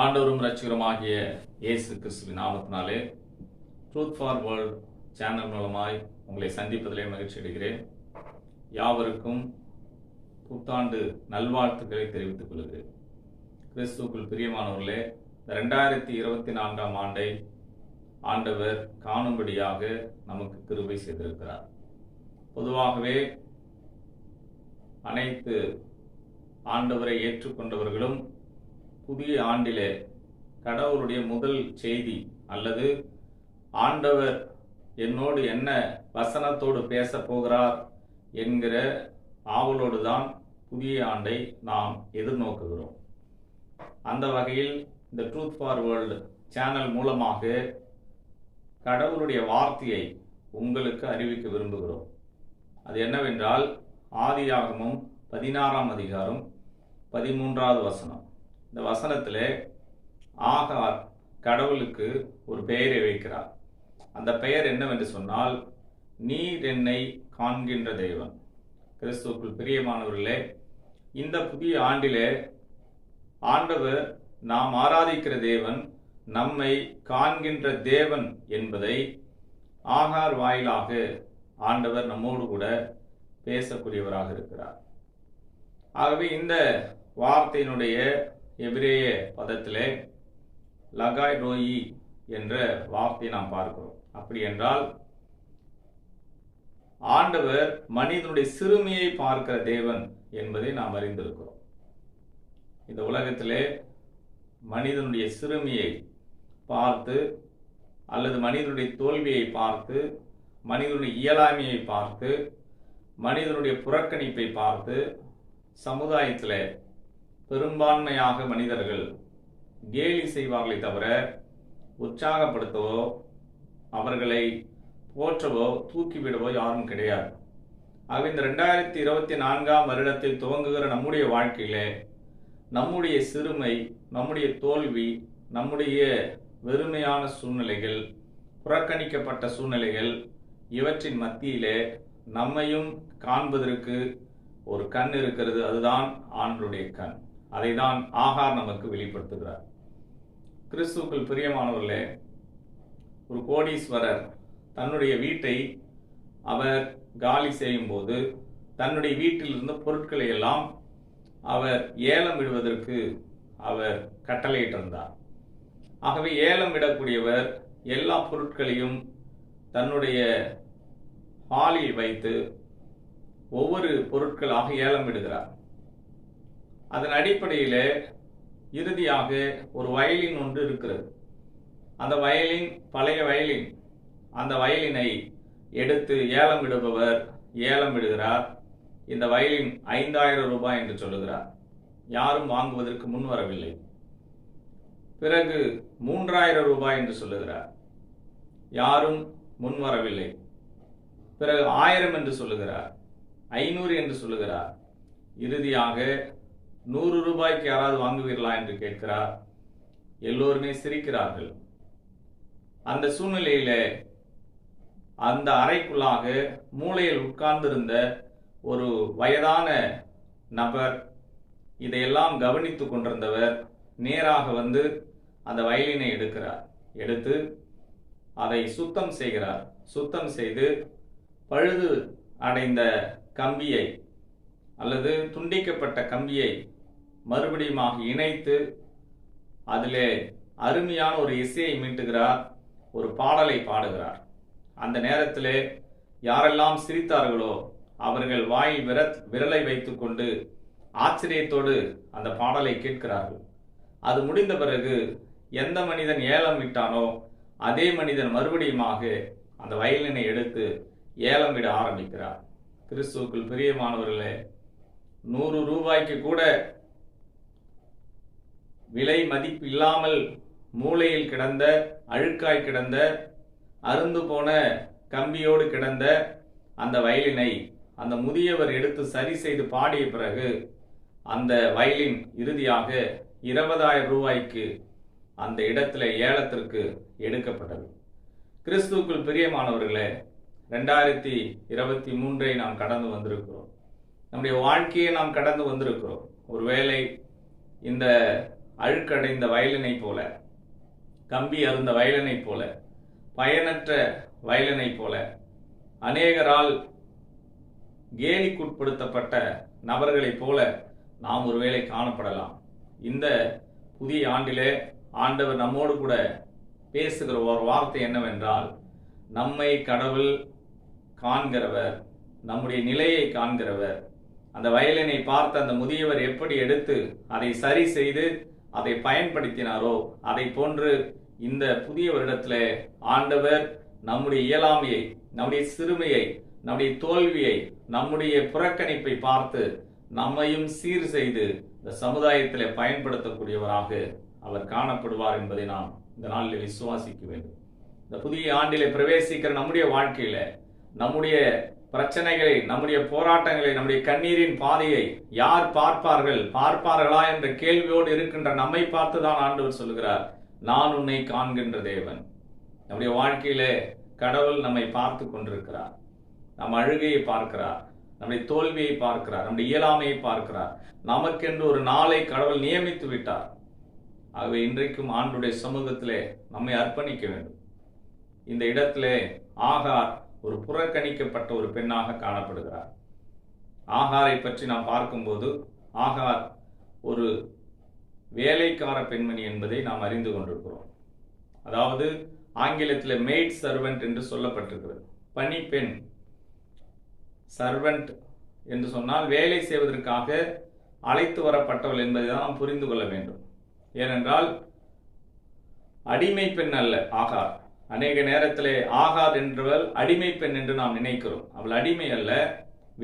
ஆண்டவரும் ரட்சகருமாகிய இயேசு கிறிஸ்துவின் நாமத்தினாலே ட்ரூத் ஃபார் வேர்ல்ட் சேனல் மூலமாய் உங்களை சந்திப்பதிலே மகிழ்ச்சி அடைகிறேன். யாவருக்கும் புத்தாண்டு நல்வாழ்த்துக்களை தெரிவித்துக் கொள்கிறேன். கிறிஸ்துக்குள் பிரியமானவர்களே ரெண்டாயிரத்தி இருபத்தி நான்காம் ஆண்டை ஆண்டவர் காணும்படியாக நமக்கு கிருபை செய்திருக்கிறார். பொதுவாகவே அனைத்து ஆண்டவரை ஏற்றுக்கொண்டவர்களும் புதிய ஆண்டிலே கடவுளுடைய முதல் செய்தி அல்லது ஆண்டவர் என்னோடு என்ன வசனத்தோடு பேச போகிறார் என்கிற ஆவலோடு தான் புதிய ஆண்டை நாம் எதிர்நோக்குகிறோம். அந்த வகையில் இந்த ட்ரூத் ஃபார் வேர்ல்டு சேனல் மூலமாக கடவுளுடைய வார்த்தையை உங்களுக்கு அறிவிக்க விரும்புகிறோம். அது என்னவென்றால் ஆதியாகமும் பதினாறாம் அதிகாரம் பதிமூன்றாவது வசனம். இந்த வசனத்தில் ஆகார் கடவுளுக்கு ஒரு பெயரை வைக்கிறார். அந்த பெயர் என்னவென்று சொன்னால் நீர் என்னை காண்கின்ற தெய்வன் கிறிஸ்துவுக்குள் பிரியமானவர்களே இந்த புதிய ஆண்டிலே ஆண்டவர் நாம் ஆராதிக்கிற தேவன் நம்மை காண்கின்ற தேவன் என்பதை ஆகார் வாயிலாக ஆண்டவர் நம்மோடு கூட பேசக்கூடியவராக இருக்கிறார். ஆகவே இந்த வார்த்தையினுடைய எபிரேய பதத்திலே லகாய் ரோயி என்ற வார்த்தையை நாம் பார்க்கிறோம். அப்படி என்றால் ஆண்டவர் மனிதனுடைய சிறுமியை பார்க்கிற தேவன் என்பதை நாம் அறிந்திருக்கிறோம். இந்த உலகத்திலே மனிதனுடைய சிறுமியை பார்த்து அல்லது மனிதனுடைய தோல்வியை பார்த்து மனிதனுடைய இயலாமையை பார்த்து மனிதனுடைய புறக்கணிப்பை பார்த்து சமுதாயத்தில் பெரும்பான்மையாக மனிதர்கள் கேலி செய்வார்களே தவிர உற்சாகப்படுத்தவோ அவர்களை போற்றவோ தூக்கிவிடவோ யாரும் கிடையாது. ஆக இந்த ரெண்டாயிரத்தி இருபத்தி நான்காம் வருடத்தில் துவங்குகிற நம்முடைய வாழ்க்கையிலே நம்முடைய சிறுமை நம்முடைய தோல்வி நம்முடைய வெறுமையான சூழ்நிலைகள் புறக்கணிக்கப்பட்ட சூழ்நிலைகள் இவற்றின் மத்தியிலே நம்மையும் காண்பதற்கு ஒரு கண் இருக்கிறது. அதுதான் ஆண்களுடைய கண். அதை தான் ஆகார் நமக்கு வெளிப்படுத்துகிறார். கிறிஸ்துக்கள் பிரியமானவர்களே ஒரு கோடீஸ்வரர் தன்னுடைய வீட்டை அவர் காலி செய்யும் போது தன்னுடைய வீட்டில் இருந்த பொருட்களை எல்லாம் அவர் ஏலம் விடுவதற்கு அவர் கட்டளையிட்டிருந்தார். ஆகவே ஏலம் விடக்கூடியவர் எல்லா பொருட்களையும் தன்னுடைய ஹாலில் வைத்து ஒவ்வொரு பொருட்களாக ஏலம் விடுகிறார் அதன் அடிப்படையில் இறுதியாக ஒரு வயலின் ஒன்று இருக்கிறது. அந்த வயலின் பழைய வயலின் அந்த வயலினை எடுத்து ஏலம் விடுபவர் ஏலம் விடுகிறார் இந்த வயலின் ஐந்தாயிரம் ரூபாய் என்று சொல்லுகிறார். யாரும் வாங்குவதற்கு முன் வரவில்லை. பிறகு மூன்றாயிரம் ரூபாய் என்று சொல்லுகிறார். யாரும் முன் வரவில்லை. பிறகு ஆயிரம் என்று சொல்லுகிறார். ஐநூறு என்று சொல்லுகிறார். இறுதியாக நூறு ரூபாய்க்கு யாராவது வாங்குவீர்களா என்று கேட்கிறார். எல்லோருமே சிரிக்கிறார்கள். அந்த சூழ்நிலையில அந்த அறைக்குள்ளாக மூளையில் உட்கார்ந்திருந்த ஒரு வயதான நபர் இதையெல்லாம் கவனித்து கொண்டிருந்தவர் நேராக வந்து அந்த வயலினை எடுக்கிறார். எடுத்து அதை சுத்தம் செய்கிறார். சுத்தம் செய்து பழுது அடைந்த கம்பியை அல்லது துண்டிக்கப்பட்ட கம்பியை மறுபடியுமாக இணைத்து அதிலே அருமையான ஒரு இசையை மீட்டுகிறார் ஒரு பாடலை பாடுகிறார். அந்த நேரத்திலே யாரெல்லாம் சிரித்தார்களோ அவர்கள் வாயில் விர விரலை வைத்துக்கொண்டு ஆச்சரியத்தோடு அந்த பாடலை கேட்கிறார்கள். அது முடிந்த பிறகு எந்த மனிதன் ஏலம் விட்டானோ அதே மனிதன் மறுபடியுமாக அந்த வயலினை எடுத்து ஏலம் விட ஆரம்பிக்கிறார். கிறிஸ்துவுக்குள் பிரியமானவர்களே நூறு ரூபாய்க்கு கூட விலை மதிப்பு இல்லாமல் மூளையில் கிடந்த அழுக்காய் கிடந்த அருந்து போன கம்பியோடு கிடந்த அந்த வயலினை அந்த முதியவர் எடுத்து சரி செய்து பாடிய பிறகு அந்த வயலின் இறுதியாக இருபதாயிரம் ரூபாய்க்கு அந்த இடத்துல ஏலத்திற்கு எடுக்கப்பட்டது. கிறிஸ்துவுக்குள் பிரியமானவர்களே ரெண்டாயிரத்தி இருபத்தி மூன்றை நாம் கடந்து வந்திருக்கிறோம். நம்முடைய வாழ்க்கையை நாம் கடந்து வந்திருக்கிறோம். ஒருவேளை இந்த அழுக்கடைந்த வயலினை போல கம்பி அருந்த வயலினை போல பயனற்ற வயலினை போல அநேகரால் கேலிக்குட்படுத்தப்பட்ட நபர்களைப் போல நாம் ஒருவேளை காணப்படலாம். இந்த புதிய ஆண்டிலே ஆண்டவர் நம்மோடு கூட பேசுகிற ஒரு வார்த்தை என்னவென்றால் நம்மை கடவுள் காண்கிறவர் நம்முடைய நிலையை காண்கிறவர். அந்த வயலினை பார்த்த அந்த முதியவர் எப்படி எடுத்து அதை சரி செய்து அதை பயன்படுத்தினாரோ அதை போன்று இந்த புதிய வருடத்தில் ஆண்டவர் நம்முடைய இயலாமையை நம்முடைய சிறுமையை நம்முடைய தோல்வியை நம்முடைய புறக்கணிப்பை பார்த்து நம்மையும் சீர் செய்து இந்த சமுதாயத்தில் பயன்படுத்தக்கூடியவராக அவர் காணப்படுவார் என்பதை நாம் இந்த நாளில் விசுவாசிக்க வேண்டும். இந்த புதிய ஆண்டிலே பிரவேசிக்கிற நம்முடைய வாழ்க்கையில நம்முடைய பிரச்சனைகளை நம்முடைய போராட்டங்களை நம்முடைய கண்ணீரின் பாதையை யார் பார்ப்பார்கள்? பார்ப்பார்களா என்ற கேள்வியோடு இருக்கின்ற நம்மை பார்த்து தான் ஆண்டவர் சொல்லுகிறார் நான் உன்னை காண்கின்ற தேவன். நம்முடைய வாழ்க்கையிலே கடவுள் நம்மை பார்த்து கொண்டிருக்கிறார். நம் அழுகையை பார்க்கிறார் நம்முடைய தோல்வியை பார்க்கிறார் நம்முடைய இயலாமையை பார்க்கிறார். நமக்கென்று ஒரு நாளை கடவுள் நியமித்து விட்டார். ஆகவே இன்றைக்கும் ஆண்டுடைய சமூகத்திலே நம்மை அர்ப்பணிக்க வேண்டும். இந்த இடத்திலே ஆகார் ஒரு புறக்கணிக்கப்பட்ட ஒரு பெண்ணாக காணப்படுகிறார். ஆகாரை பற்றி நாம் பார்க்கும்போது ஆகார் ஒரு வேலைக்கார பெண்மணி என்பதை நாம் அறிந்து கொண்டிருக்கிறோம். அதாவது ஆங்கிலத்தில் மெய்ட் சர்வெண்ட் என்று சொல்லப்பட்டிருக்கிறது. பணிப்பெண் சர்வெண்ட் என்று சொன்னால் வேலை செய்வதற்காக அழைத்து வரப்பட்டவள் என்பதை தான் நாம் புரிந்து கொள்ள வேண்டும். ஏனென்றால் அடிமை பெண் அல்ல ஆகார். அநேக நேரத்திலே ஆகார் என்றவள் அடிமை பெண் என்று நாம் நினைக்கிறோம். அவள் அடிமை அல்ல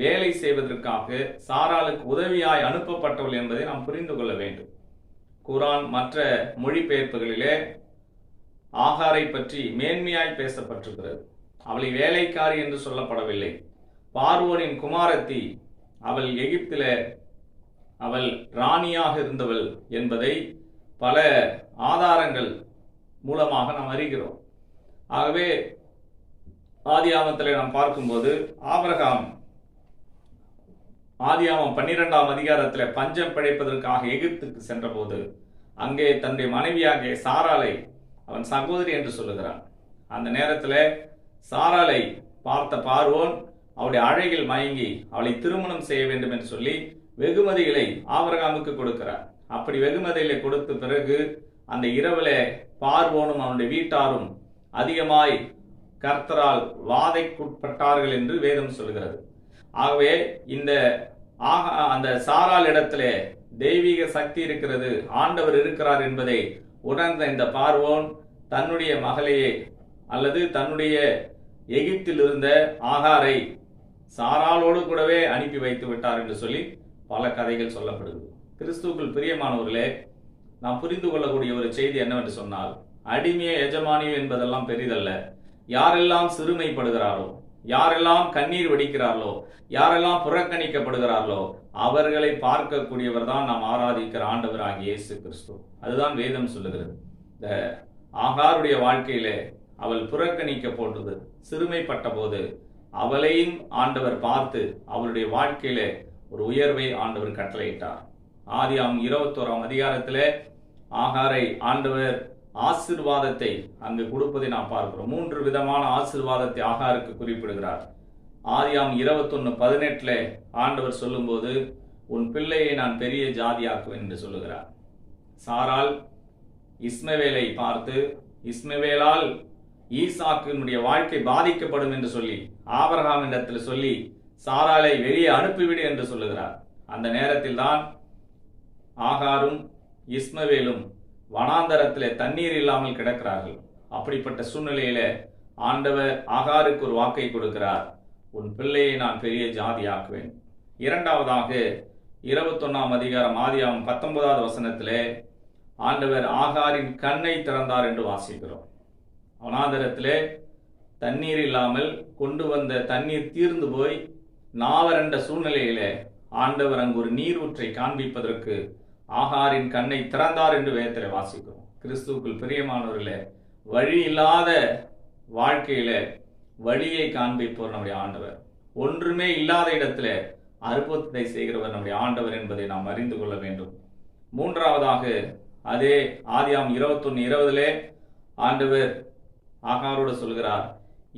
வேலை செய்வதற்காக சாராளுக்கு உதவியாய் அனுப்பப்பட்டவள் என்பதை நாம் புரிந்து கொள்ள வேண்டும். குரான் மற்ற மொழிபெயர்ப்புகளிலே ஆகாரை பற்றி மேன்மையாய் பேசப்பட்டிருக்கிறது. அவளை வேலைக்காரி என்று சொல்லப்படவில்லை. பார்வோனின் குமாரத்தி அவள் எகிப்தில அவள் ராணியாக இருந்தவள் என்பதை பல ஆதாரங்கள் மூலமாக நாம் அறிகிறோம். ஆகவே ஆதி ஆமத்தில் நாம் பார்க்கும்போது ஆபிரகாம் ஆதியாமம் பன்னிரெண்டாம் அதிகாரத்தில் பஞ்சம் பிழைப்பதற்காக எகிப்துக்கு சென்றபோது அங்கே தன்னுடைய மனைவியாக சாராலை அவன் சகோதரி என்று சொல்லுகிறான். அந்த நேரத்தில் சாராலை பார்த்த பார்வோன் அவளுடைய அழகில் மயங்கி அவளை திருமணம் செய்ய வேண்டும் என்று சொல்லி வெகுமதிகளை ஆபரகாமுக்கு கொடுக்கிறார். அப்படி வெகுமதிகளை கொடுத்த பிறகு அந்த இரவில் பார்வோனும் அவனுடைய வீட்டாரும் அதிகமாய் கர்த்தரால் வாதைக்குட்பட்டார்கள் என்று வேதம் சொல்கிறது. ஆகவே இந்த ஆக அந்த சாரால் இடத்திலே தெய்வீக சக்தி இருக்கிறது ஆண்டவர் இருக்கிறார் என்பதை உணர்ந்த இந்த பார்வோன் தன்னுடைய மகளையே அல்லது தன்னுடைய எகிப்தில் இருந்த ஆகாரை சாராளோடு கூடவே அனுப்பி வைத்து விட்டார் என்று சொல்லி பல கதைகள் சொல்லப்படுது கிறிஸ்துக்குள் பிரியமானவர்களே நாம் புரிந்து கொள்ளக்கூடிய ஒரு செய்தி என்னவென்று சொன்னால் அடிமைய எஜமானியோ என்பதெல்லாம் பெரிதல்ல. யாரெல்லாம் சிறுமைப்படுகிறாரோ யாரெல்லாம் கண்ணீர் வெடிக்கிறார்களோ யாரெல்லாம் புறக்கணிக்கப்படுகிறார்களோ அவர்களை பார்க்கக்கூடியவர் தான் நாம் ஆராதிக்கிற ஆண்டவர் இயேசு கிறிஸ்து. அதுதான் வேதம் சொல்லுகிறது. இந்த ஆகாருடைய வாழ்க்கையிலே அவள் புறக்கணிக்கப்பட்டது சிறுமைப்பட்ட போது அவளையும் ஆண்டவர் பார்த்து அவளுடைய வாழ்க்கையிலே ஒரு உயர்வை ஆண்டவர் கட்டளையிட்டார். ஆதி ஆதியாம் இருபத்தோராம் அதிகாரத்திலே ஆகாரை ஆண்டவர் ஆசிர்வாதத்தை அங்கு கொடுப்பதை நாம் பார்க்கிறோம். மூன்று விதமான ஆசிர்வாதத்தை ஆகாருக்கு குறிப்பிடுகிறார். ஆதியாம் இருபத்தொன்னு பதினெட்டுல ஆண்டவர் சொல்லும்போது உன் பிள்ளையை நான் பெரிய ஜாதியாக்குவேன் என்று சொல்லுகிறார். சாரால் இஸ்மவேலை பார்த்து இஸ்மவேலால் ஈசாக்கினுடைய வாழ்க்கை பாதிக்கப்படும் என்று சொல்லி ஆபரகாம் இடத்தில் சொல்லி சாராலை வெளியே அனுப்பிவிடு என்று சொல்லுகிறார். அந்த நேரத்தில் தான் ஆகாரும் இஸ்மவேலும் வனாந்தரத்தில் தண்ணீர் இல்லாமல் கிடக்கிறார்கள். அப்படிப்பட்ட சூழ்நிலையில ஆண்டவர் ஆகாருக்கு ஒரு வாக்கை கொடுக்கிறார். உன் பிள்ளையை நான் பெரிய ஜாதியாக்குவேன். இரண்டாவதாக இருபத்தொன்னாம் அதிகாரம் ஆதியாம் பத்தொன்பதாவது வசனத்திலே ஆண்டவர் ஆகாரின் கண்ணை திறந்தார் என்று வாசிக்கிறோம். வனாந்தரத்திலே தண்ணீர் இல்லாமல் கொண்டு வந்த தண்ணீர் தீர்ந்து போய் நாவரண்ட சூழ்நிலையிலே ஆண்டவர் அங்கு ஒரு நீரூற்றை காண்பிப்பதற்கு ஆகாரின் கண்ணை திறந்தார் என்று வேதத்தில் வாசிக்கிறோம். கிறிஸ்துவுக்குள் பிரியமானவர்களே வழி இல்லாத வாழ்க்கையில வழியை காண்பிப்பவர் நம்முடைய ஆண்டவர். ஒன்றுமே இல்லாத இடத்துல அற்புதத்தை செய்கிறவர் நம்முடைய ஆண்டவர் என்பதை நாம் அறிந்து கொள்ள வேண்டும். மூன்றாவதாக அதே ஆதியாம் இருபத்தொன்னு இருபதுலே ஆண்டவர் ஆகாரோடு சொல்கிறார்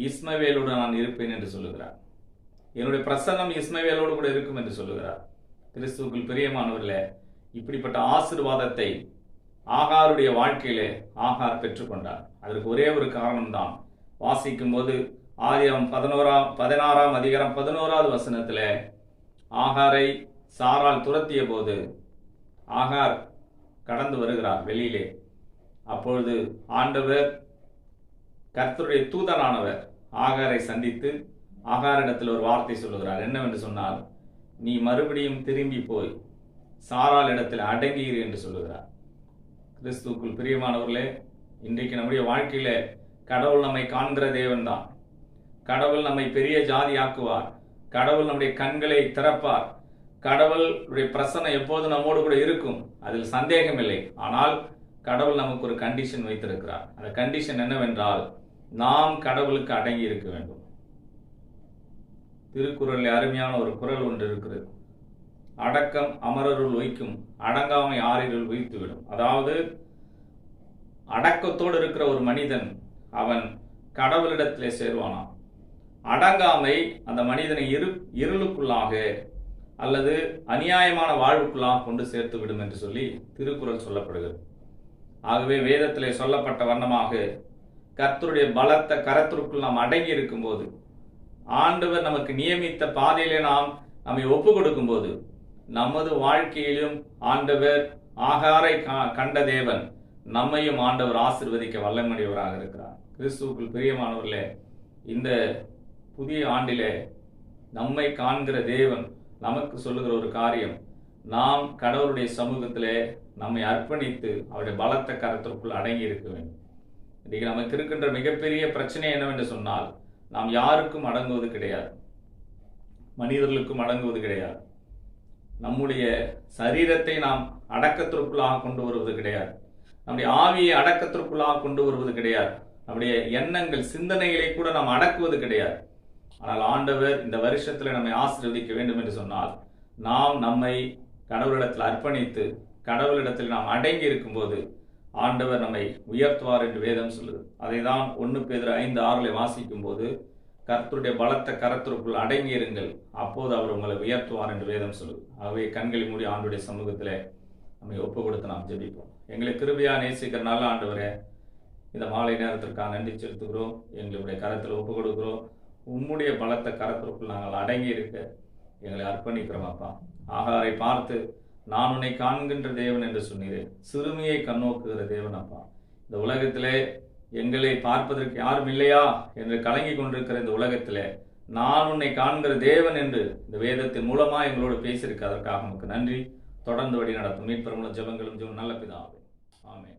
இஸ்மவேலோடு நான் இருப்பேன் என்று சொல்லுகிறார். என்னுடைய பிரசன்னம் இஸ்மவேலோடு கூட இருக்கும் என்று சொல்லுகிறார். கிறிஸ்துவுக்குள் பிரியமானவர்களே இப்படிப்பட்ட ஆசீர்வாதத்தை ஆகாருடைய வாழ்க்கையிலே ஆகார் பெற்றுக்கொண்டார். அதற்கு ஒரே ஒரு காரணம்தான். வாசிக்கும் போது ஆதியம் பதினோராம் பதினாறாம் அதிகாரம் பதினோராவது வசனத்தில் ஆகாரை சாரால் துரத்திய போது ஆகார் கடந்து வருகிறார் வெளியிலே. அப்பொழுது ஆண்டவர் கர்த்தருடைய தூதரானவர் ஆகாரை சந்தித்து ஆகாரிடத்தில் ஒரு வார்த்தை சொல்லுகிறார். என்னவென்று சொன்னால் நீ மறுபடியும் திரும்பி போய் சாரால் இடத்தில் அடங்கியிரு என்று சொல்லுகிறார். கிறிஸ்துவுக்குள் பிரியமானவர்களே இன்றைக்கு நம்முடைய வாழ்க்கையில கடவுள் நம்மை காண்கிற தேவன்தான். கடவுள் நம்மை பெரிய ஜாதி ஆக்குவார் கடவுள் நம்முடைய கண்களை திறப்பார். கடவுளுடைய பிரசன்னம் எப்போது நம்மோடு கூட இருக்கும் அதில் சந்தேகம் இல்லை ஆனால் கடவுள் நமக்கு ஒரு கண்டிஷன் வைத்திருக்கிறார். அந்த கண்டிஷன் என்னவென்றால் நாம் கடவுளுக்கு அடங்கி இருக்க வேண்டும். திருக்குறளில் அருமையான ஒரு குறள் ஒன்று இருக்கிறது. அடக்கம் அமரருள் வைக்கும் அடங்காமை ஆறிருள் வைத்துவிடும் அதாவது அடக்கத்தோடு இருக்கிற ஒரு மனிதன் அவன் கடவுளிடத்திலே சேர்வானாம். அடங்காமை அந்த மனிதனை இரு இருளுக்குள்ளாக அல்லது அநியாயமான வாழ்வுக்குள்ளாக கொண்டு சேர்த்து விடும் என்று சொல்லி திருக்குறள் சொல்லப்படுகிறது. ஆகவே வேதத்திலே சொல்லப்பட்ட வண்ணமாக கர்த்தருடைய பலத்த கரத்திற்குள் நாம் அடங்கி இருக்கும்போது ஆண்டவர் நமக்கு நியமித்த பாதையிலே நாம் நம்மை ஒப்பு கொடுக்கும்போது நமது வாழ்க்கையிலும் ஆண்டவர் ஆகாரை கா- கண்ட தேவன் நம்மையும் ஆண்டவர் ஆசிர்வதிக்க வல்லமுடையவராக இருக்கிறார். கிறிஸ்துவுக்குள் பிரியமானவர்களே இந்த புதிய ஆண்டிலே நம்மை காண்கிற தேவன் நமக்கு சொல்லுகிற ஒரு காரியம் நாம் கடவுளுடைய சமூகத்திலே நம்மை அர்ப்பணித்து அவருடைய பலத்த கரத்திற்குள் அடங்கி இருக்க வேண்டும். இன்றைக்கு நமக்கு இருக்கின்ற மிகப்பெரிய பிரச்சனை என்னவென்று சொன்னால் நாம் யாருக்கும் அடங்குவது கிடையாது. மனிதர்களுக்கும் அடங்குவது கிடையாது. நம்முடைய சரீரத்தை நாம் அடக்கத்திற்குள்ளாக கொண்டு வருவது கிடையாது. நம்முடைய ஆவியை அடக்கத்திற்குள்ளாக கொண்டு வருவது கிடையாது. நம்முடைய எண்ணங்கள் சிந்தனைகளை கூட நாம் அடக்குவது கிடையாது. ஆனால் ஆண்டவர் இந்த வருஷத்தில் நம்மை ஆசீர்வதிக்க வேண்டும் என்று சொன்னால் நாம் நம்மை கடவுளிடத்தில் அர்ப்பணித்து கடவுளிடத்தில் நாம் அடங்கி இருக்கும்போது ஆண்டவர் நம்மை உயர்த்துவார் என்று வேதம் சொல்லுது. அதை தான் ஒன்று பேர் ஐந்து ஆறில் வாசிக்கும் போது கர்த்தருடைய பலத்த கரத்திற்குள் அடங்கி இருங்கள். அப்போது அவர் உங்களை உயர்த்துவார் என்று வேதம் சொல்லுது. ஆகவே கண்களை மூடி ஆண்டுடைய சமூகத்தில் நம்மை ஒப்பு கொடுத்து நாம் ஜெபிப்போம். எங்களை கிருபையா நேசிக்கிற நல்ல ஆண்டவரே இந்த மாலை நேரத்திற்காக நன்றி செலுத்துகிறோம். எங்களுடைய கரத்தில் ஒப்பு கொடுக்கிறோம் உம்முடைய பலத்த கரத்திற்குள் நாங்கள் அடங்கி இருக்க எங்களை அர்ப்பணிக்கிறோம் அப்பா. ஆகாரை பார்த்து நான் உன்னை காண்கின்ற தேவன் என்று சொன்னீரே. சிறுமியை கண்ணோக்குகிற தேவன் அப்பா. இந்த உலகத்திலே எங்களை பார்ப்பதற்கு யாரும் இல்லையா? என்று கலங்கி கொண்டிருக்கிற இந்த உலகத்திலே நான் உன்னை காண்கிற தேவன் என்று இந்த வேதத்தின் மூலமா எங்களோடு பேசியிருக்க அதற்காக நமக்கு நன்றி. தொடர்ந்து வழி நடத்தும் மீட்பெருமுள்ள ஜபங்களும் ஜெபம். நல்ல பிதாவே. ஆமே